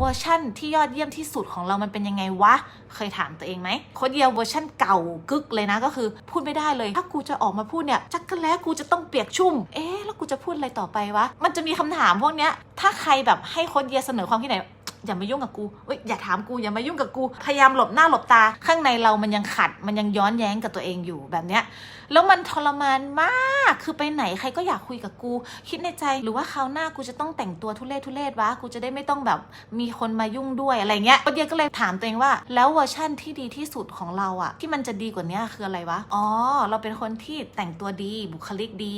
เวอร์ชั่นที่ยอดเยี่ยมที่สุดของเรามันเป็นยังไงวะ เคยถามตัวเองไหมโคดเดียวเวอร์ชั่นเก่ากึกเลยนะก็คือ พูดไม่ได้เลย ถ้ากูจะออกมาพูดเนี่ยจักกะแล้กูจะต้องเปียกชุ่ม เอ๊ะแล้วกูจะพูดอะไรต่อไปวะ มันจะมีคำถามพวกเนี้ย ถ้าใครแบบให้โคดเดียเสนอความคิดเห็นอย่ามายุ่งกับกูเอ้ยอย่าถามกูอย่ามายุ่งกับกู พยายามหลบหน้าหลบตา ข้างในเรามันยังขัด มันยังย้อนแย้งกับตัวเองอยู่แบบเนี้ยแล้วมันทรมานมาก คือไปไหนใครก็อยากคุยกับกู คิดในใจหรือว่าคราวหน้ากูจะต้องแต่งตัวทุเรศทุเรศวะ กูจะได้ไม่ต้องแบบมีคนมายุ่งด้วยอะไรเงี้ยก็เดียก็เลยถามตัวเองว่า แล้วเวอร์ชั่นที่ดีที่สุดของเราอะที่มันจะดีกว่านี้คืออะไรวะ อ๋อ เราเป็นคนที่แต่งตัวดีบุคลิกดี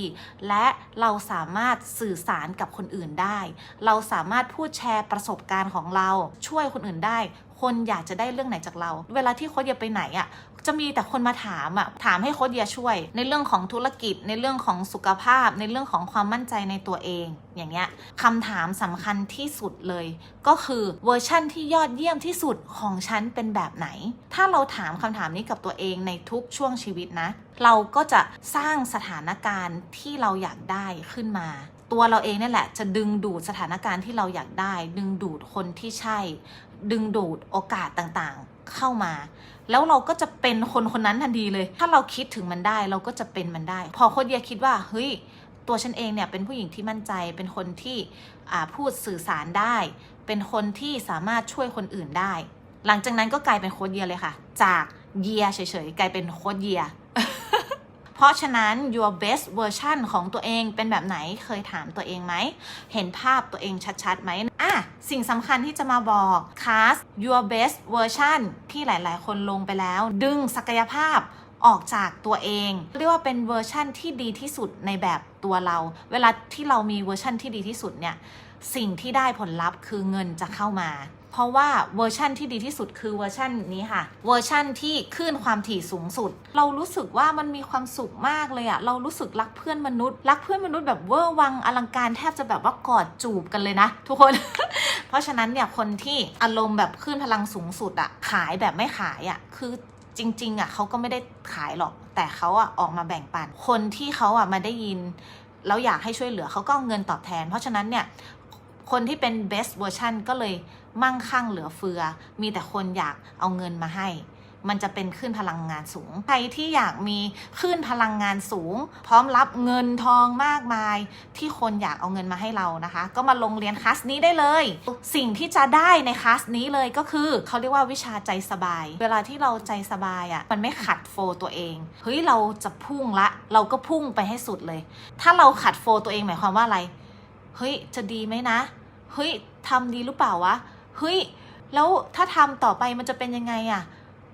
และเราสามารถสื่อสารกับคนอื่นได้ เราสามารถพูดแชร์ประสบการณ์ของเราช่วยคนอื่นได้ คนอยากจะได้เรื่องไหนจากเรา เวลาที่โค้ชเดียไปไหนอะ่ะจะมีแต่คนมาถามอะ่ะถามให้โค้ชเดียช่วย ในเรื่องของธุรกิจ ในเรื่องของสุขภาพ ในเรื่องของความมั่นใจในตัวเอง อย่างเงี้ยคำถามสำคัญที่สุดเลย ก็คือเวอร์ชั่นที่ยอดเยี่ยมที่สุดของฉันเป็นแบบไหน ถ้าเราถามคำถามนี้กับตัวเองในทุกช่วงชีวิตนะ เราก็จะสร้างสถานการณ์ที่เราอยากได้ขึ้นมาตัวเราเองนี่แหละจะดึงดูดสถานการณ์ที่เราอยากได้ ดึงดูดคนที่ใช่ ดึงดูดโอกาสต่างๆเข้ามา แล้วเราก็จะเป็นคนคนนั้นทันทีเลย ถ้าเราคิดถึงมันได้เราก็จะเป็นมันได้ พอโคดเดียคิดว่าเฮ้ยตัวฉันเองเนี่ยเป็นผู้หญิงที่มั่นใจเป็นคนที่พูดสื่อสารได้ เป็นคนที่สามารถช่วยคนอื่นได้ หลังจากนั้นก็กลายเป็นโค้ดเยียเลยค่ะ จากเยียเฉยๆกลายเป็นโค้ดเยียเพราะฉะนั้น your best version ของตัวเองเป็นแบบไหนเคยถามตัวเองไหม เห็นภาพตัวเองชัดๆไหม สิ่งสำคัญที่จะมาบอก cast your best version ที่หลาย ๆ คนลงไปแล้ว ดึงศักยภาพออกจากตัวเอง เรียกว่าเป็นเวอร์ชั่นที่ดีที่สุดในแบบตัวเรา เวลาที่เรามีเวอร์ชั่นที่ดีที่สุดเนี่ย สิ่งที่ได้ผลลัพธ์คือเงินจะเข้ามา เพราะว่าเวอร์ชั่นที่ดีที่สุดคือเวอร์ชั่นนี้ค่ะ เวอร์ชั่นที่คลื่นความถี่สูงสุด เรารู้สึกว่ามันมีความสุขมากเลยอะเรารู้สึกรักเพื่อนมนุษย์ รักเพื่อนมนุษย์แบบเวอร์วังอลังการแทบจะแบบว่ากอดจูบกันเลยนะ ทุกคน เพราะฉะนั้นเนี่ยคนที่อารมณ์แบบคลื่นพลังสูงสุดอะขายแบบไม่ขายอะคือจริงๆอะเขาก็ไม่ได้ขายหรอก แต่เขาอะออกมาแบ่งปัน คนที่เขาอะมาได้ยินแล้วอยากให้ช่วยเหลือเขาก็เอาเงินตอบแทน เพราะฉะนั้นเนี่ย คนที่เป็น best version ก็เลยมั่งคั่งเหลือเฟือ มีแต่คนอยากเอาเงินมาให้ มันจะเป็นคลื่นพลังงานสูง ใครที่อยากมีคลื่นพลังงานสูง พร้อมรับเงินทองมากมาย ที่คนอยากเอาเงินมาให้เรานะคะ ก็มาลงเรียนคลาสนี้ได้เลย สิ่งที่จะได้ในคลาสนี้เลยก็คือเขาเรียกว่าวิชาใจสบาย เวลาที่เราใจสบายอะ่ะ มันไม่ขัดโฟตัวเอง เฮ้ยเราจะพุ่งละ เราก็พุ่งไปให้สุดเลย ถ้าเราขัดโฟตัวเองหมายความว่าอะไร เฮ้ยจะดีไหมนะ เฮ้ยทำดีหรือเปล่าวะเฮ้ยแล้วถ้าทำต่อไปมันจะเป็นยังไงอะ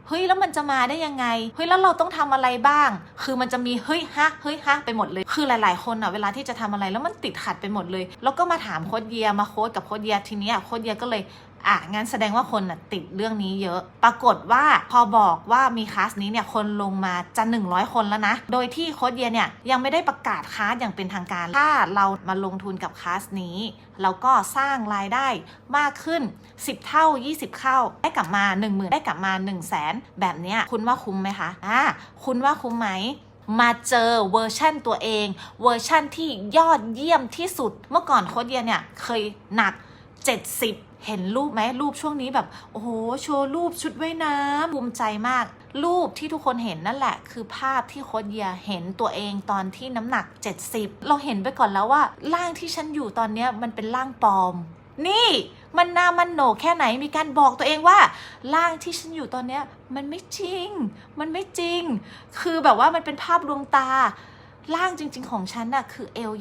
เฮ้ยแล้วมันจะมาได้ยังไง เฮ้ยแล้วเราต้องทำอะไรบ้าง คือมันจะมีเฮ้ยฮะเฮ้ยฮะไปหมดเลย คือหลายๆคนอะเวลาที่จะทำอะไรแล้วมันติดขัดไปหมดเลย แล้วก็มาถามโค้ดเยียมาโค้ดกับโค้ดเยียทีนี้โค้ดเยียก็เลย อะงั้นแสดงว่าคนนะติดเรื่องนี้เยอะ ปรากฏว่าพอบอกว่ามีคลาสนี้เนี่ยคนลงมาจะ 100 คนแล้วนะ โดยที่โค้ดเยียเนี่ยยังไม่ได้ประกาศคลาสอย่างเป็นทางการ ถ้าเรามาลงทุนกับคลาสนี้เราก็สร้างรายได้มากขึ้น 10 เท่า 20 เท่า ได้กลับมา 1 0,000 ได้กลับมา 1 0 0 0 0แสนแบบเนี้ยคุณว่าคุ้มไหมคะอ่าคุณว่าคุ้มไหมมาเจอเวอร์ชั่นตัวเอง เวอร์ชั่นที่ยอดเยี่ยมที่สุด เมื่อก่อนโค้ดเยียเนี่ยเคยหนัก 70 เห็นรูปไหมรูปช่วงนี้แบบ โอ้โห โชว์รูปชุดว่ายน้ำภูมิใจมาก รูปที่ทุกคนเห็นนั่นแหละ คือภาพที่โค้ดเยียเห็นตัวเองตอนที่น้ำหนัก 70 เราเห็นไปก่อนแล้วว่าร่างที่ฉันอยู่ตอนนี้มันเป็นร่างปลอม นี่มันนามันโหนแค่ไหนมีการบอกตัวเองว่าร่างที่ฉันอยู่ตอนเนี้ยมันไม่จริง มันไม่จริง คือแบบว่ามันเป็นภาพดวงตา ร่างจริงๆ ของฉันน่ะคือเอล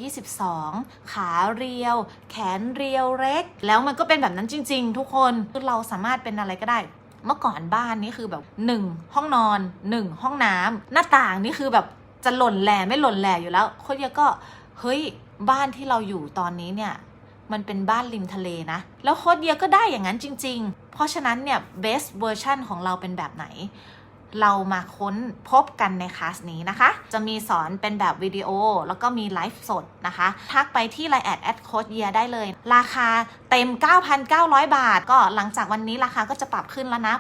22 ขาเรียว แขนเรียวเล็ก แล้วมันก็เป็นแบบนั้นจริง ๆ ทุกคนคือเราสามารถเป็นอะไรก็ได้ เมื่อก่อนบ้านนี่คือแบบ 1 ห้องนอน 1 ห้องน้ำหน้าต่างนี่คือแบบจะหล่นแหล่ไม่หล่นแหล่อยู่แล้วคนเดียก็เฮ้ยบ้านที่เราอยู่ตอนนี้เนี่ยมันเป็นบ้านริมทะเลนะ แล้วโคดเดียก็ได้อย่างนั้นจริง ๆ เพราะฉะนั้นเนี่ย best version ของเราเป็นแบบไหน เรามาค้นพบกันในคลาสนี้นะคะ จะมีสอนเป็นแบบวิดีโอ แล้วก็มีไลฟ์สดนะคะ ทักไปที่ Line แอดแอดโค้ดเยียได้เลย ราคาเต็ม 9,900 บาท ก็หลังจากวันนี้ราคาก็จะปรับขึ้นแล้วนะ